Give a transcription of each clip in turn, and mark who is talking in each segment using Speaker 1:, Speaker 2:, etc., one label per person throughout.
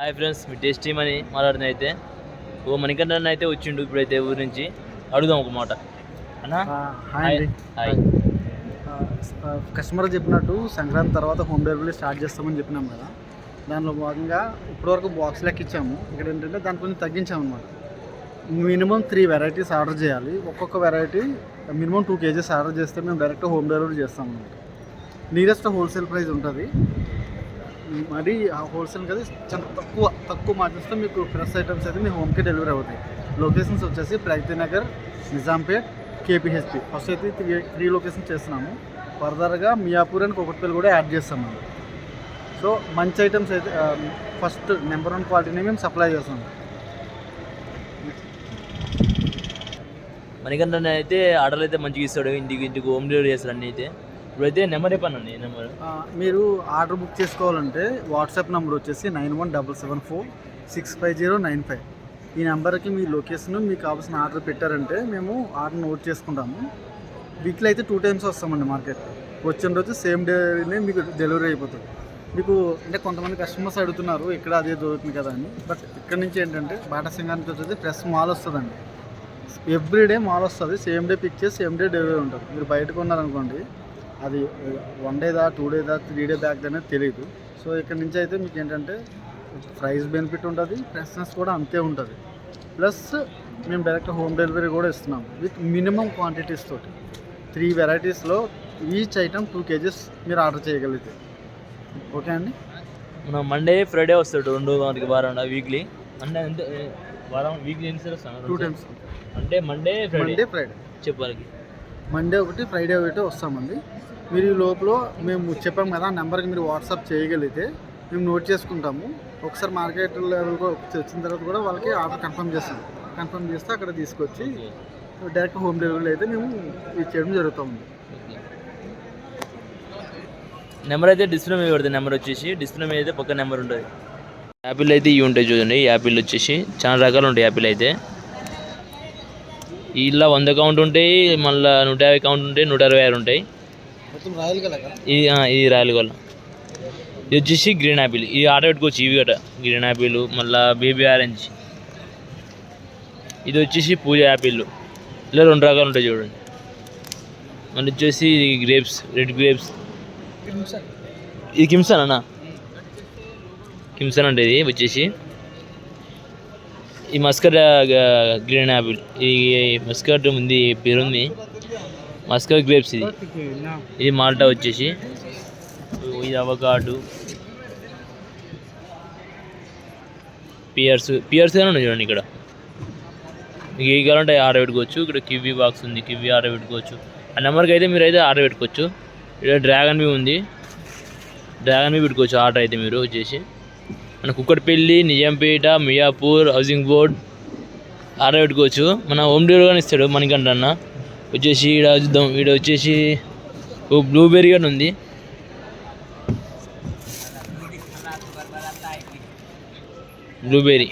Speaker 1: Hi friends మీ tasty money మాట్లాడుతుంది అయితే. ఓ మణికంఠ అన్న అయితే వచ్చిండు ఇప్పుడైతే ఊరి నుంచి. అడుగుదాం ఒక మాట. అన్నా?
Speaker 2: Hi
Speaker 1: hi.
Speaker 2: కస్టమర్ చెప్పినట్టు సంక్రాంతి తర్వాత హోమ్ డెలివరీ స్టార్ట్ చేస్తామని చెప్పినాం కదా. దానిలో భాగంగా ఇప్పటివరకు బాక్స్ లెక్క ఇచ్చాము. ఇక్కడ ఏంటంటే దాని కొంచెం తగ్గించాము అనమాట మినిమం త్రీ వెరైటీస్ ఆర్డర్ చేయాలి. ఒక్కొక్క variety minimum two kgs order చేస్తే మేము డైరెక్ట్ హోమ్ డెలివరీ చేస్తాం అనమాట నియరెస్ట్ హోల్సేల్ ప్రైస్ ఉంటుంది. మరి ఆ హోల్సేల్ కదా చాలా తక్కువ తక్కువ మార్జిన్స్తో మీకు ఫ్రెష్ ఐటమ్స్ అయితే మీ హోమ్కి డెలివరీ అవుతాయి. లొకేషన్స్ వచ్చేసి ప్రగతి నగర్ నిజాంపేట్ కేపీహెచ్పి ఫస్ట్ అయితే త్రీ త్రీ లొకేషన్ చేస్తున్నాము. ఫర్దర్గా మియాపూర్ అని కొకట్పల్లి కూడా యాడ్ చేస్తాం మనం సో మంచి ఐటమ్స్ అయితే ఫస్ట్ నెంబర్ వన్ క్వాలిటీని మేము సప్లై చేస్తాం
Speaker 1: మణికంఠ అయితే ఆర్డర్లు అయితే మంచిగా ఇస్తాడు. ఇంటికి ఇంటికి హోమ్ డెలివరీ చేస్తాడు అన్నీ అయితే. ఇప్పుడైతే నెంబర్ చెప్పానండి నెంబర్?
Speaker 2: మీరు ఆర్డర్ బుక్ చేసుకోవాలంటే వాట్సాప్ నెంబర్ వచ్చేసి nine one double seven four six five zero nine five. ఈ నెంబర్కి మీ లొకేషన్ మీకు కావాల్సిన ఆర్డర్ పెట్టారంటే మేము ఆర్డర్ నోట్ చేసుకుంటాము. వీక్లీ అయితే టూ టైమ్స్ వస్తామండి మార్కెట్. వచ్చిన రోజు సేమ్ డేనే మీకు డెలివరీ అయిపోతుంది. మీకు అంటే కొంతమంది కస్టమర్స్ అడుగుతున్నారు ఇక్కడ అదే దొరుకుతుంది కదా అని. బట్ ఇక్కడ నుంచి ఏంటంటే బాటా సింగానికి వచ్చేది ఫ్రెష్ మాల్ వస్తుందండి. ఎవ్రీడే మాల్ వస్తుంది సేమ్ డే పిక్ చేసి సేమ్ డే డెలివరీ ఉంటుంది. మీరు బయటకు ఉన్నారనుకోండి అది వన్ డేదా టూ డేదా త్రీ డే బ్యాక్ అనేది తెలియదు సో ఇక్కడ నుంచి అయితే మీకు ఏంటంటే ప్రైస్ బెనిఫిట్ ఉంటుంది ఫ్రెష్నెస్ కూడా అంతే ఉంటుంది. ప్లస్ మేము డైరెక్ట్ హోమ్ డెలివరీ కూడా ఇస్తున్నాం విత్ మినిమం క్వాంటిటీస్ తోటి. త్రీ వెరైటీస్లో ఈచ్ ఐటమ్ టూ కేజెస్ మీరు ఆర్డర్ చేయగలిగితే. ఓకే అండి?
Speaker 1: మనం మండే ఫ్రైడే వస్తాడు రెండు మనకి వారం వీక్లీ మండే అంటే వారం వీక్లీ ఎన్ని సార్ వస్తాను
Speaker 2: టూ టైమ్స్
Speaker 1: అంటే మండే ఫ్రైడే
Speaker 2: మండే ఫ్రైడే
Speaker 1: చెప్పాలి
Speaker 2: మండే ఒకటి ఫ్రైడే ఒకటి వస్తామండి. మీరు ఈ లోపల మేము చెప్పాం కదా నెంబర్కి మీరు వాట్సాప్ చేయగలిగితే మేము నోట్ చేసుకుంటాము. ఒకసారి మార్కెట్ లెవెల్కి వచ్చిన తర్వాత కూడా వాళ్ళకి ఆర్డర్ కన్ఫర్మ్ చేస్తాం. కన్ఫర్మ్ చేస్తే అక్కడ తీసుకొచ్చి డైరెక్ట్ హోమ్ డెలివరీ అయితే మేము చేయడం జరుగుతుంది.
Speaker 1: నెంబర్ అయితే డిస్ప్లే మీద పడుతుంది నెంబర్ వచ్చేసి డిస్ప్లే మీద అయితే పక్క నెంబర్ ఉంటుంది. యాపిల్ అయితే ఇవి ఉంటాయి చూడండి. యాపిల్ వచ్చేసి చాలా రకాలు ఉంటాయి యాపిల్ అయితే. ఇలా వంద కౌంట్ ఉంటాయి మళ్ళీ నూట యాభై కౌంట్ ఉంటాయి నూట అరవై ఆరు ఉంటాయి. ఇది ఇది రాయల్ ఇది వచ్చేసి గ్రీన్ యాపిల్ ఇది ఆర్డర్ పెట్టుకోవచ్చు ఇవి గట గ్రీన్ యాపిల్ మళ్ళీ బేబీ ఆరెంజ్ ఇది వచ్చేసి పూజ యాపిల్ ఇలా రెండు రకాలు ఉంటాయి చూడండి. మళ్ళీ వచ్చేసి గ్రేప్స్ రెడ్ గ్రేప్స్ ఇది కిమ్సన్ అన్న? కిమ్సన్ అంటే ఇది వచ్చేసి. ఈ మస్కర్ గ్రీన్ యాపిల్ ఈ మస్కర్ ఉంది పేరు ఉంది మస్కర్ గ్రేప్స్ ఇది. ఇది మాల్టా వచ్చేసి. ఇది అవకాడు. పియర్స్ పియర్స్ అని ఉన్నాయి చూడండి ఇక్కడ. మీకు ఏ కావాలంటే ఆర్డర్ పెట్టుకోవచ్చు. ఇక్కడ కివీ బాక్స్ ఉంది కివీ ఆర్డర్ పెట్టుకోవచ్చు. ఆ నెంబర్కి అయితే మీరు అయితే ఆర్డర్ పెట్టుకోవచ్చు. ఇక్కడ డ్రాగన్ బీ ఉంది. డ్రాగన్ బీ పెట్టుకోవచ్చు ఆర్డర్ అయితే మీరు వచ్చేసి. మన Kukatpally Nizampet Miyapur housing board order పెట్టుకోవచ్చు మన హోమ్ డెలివరీ కానీ ఇస్తాడు మనకంట అన్న. వచ్చేసి ఇక్కడ చూద్దాం. ఇక్కడ వచ్చేసి ఓ బ్లూబెర్రీ కానీ ఉంది. బ్లూబెర్రీ.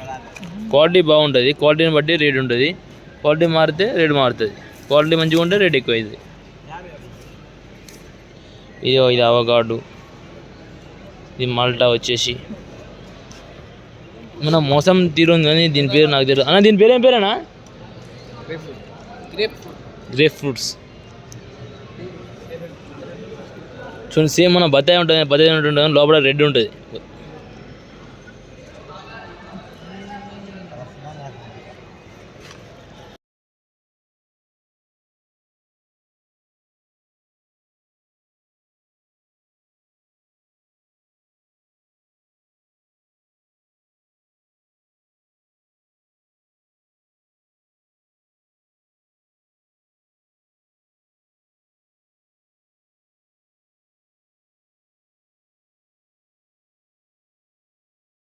Speaker 1: క్వాలిటీ బాగుంటుంది. క్వాలిటీని బట్టి రేట్ ఉంటుంది. క్వాలిటీ మారితే రేట్ మారుతుంది. క్వాలిటీ మంచిగా ఉంటే రేట్ ఎక్కువ అవుతుంది ఇది ఇది అవగాడు ఇది మాల్టా వచ్చేసి. మన మోసం తీరు ఉంది కానీ దీని పేరు నాకు తెలియదు. అన్న దీని పేరు ఏం పేరేనా? గ్రేప్ ఫ్రూట్స్ చూడండి సేమ్ మన బత్తాయి ఉంటుంది బత్తాయి ఉంటుంది లోపల రెడ్ ఉంటుంది.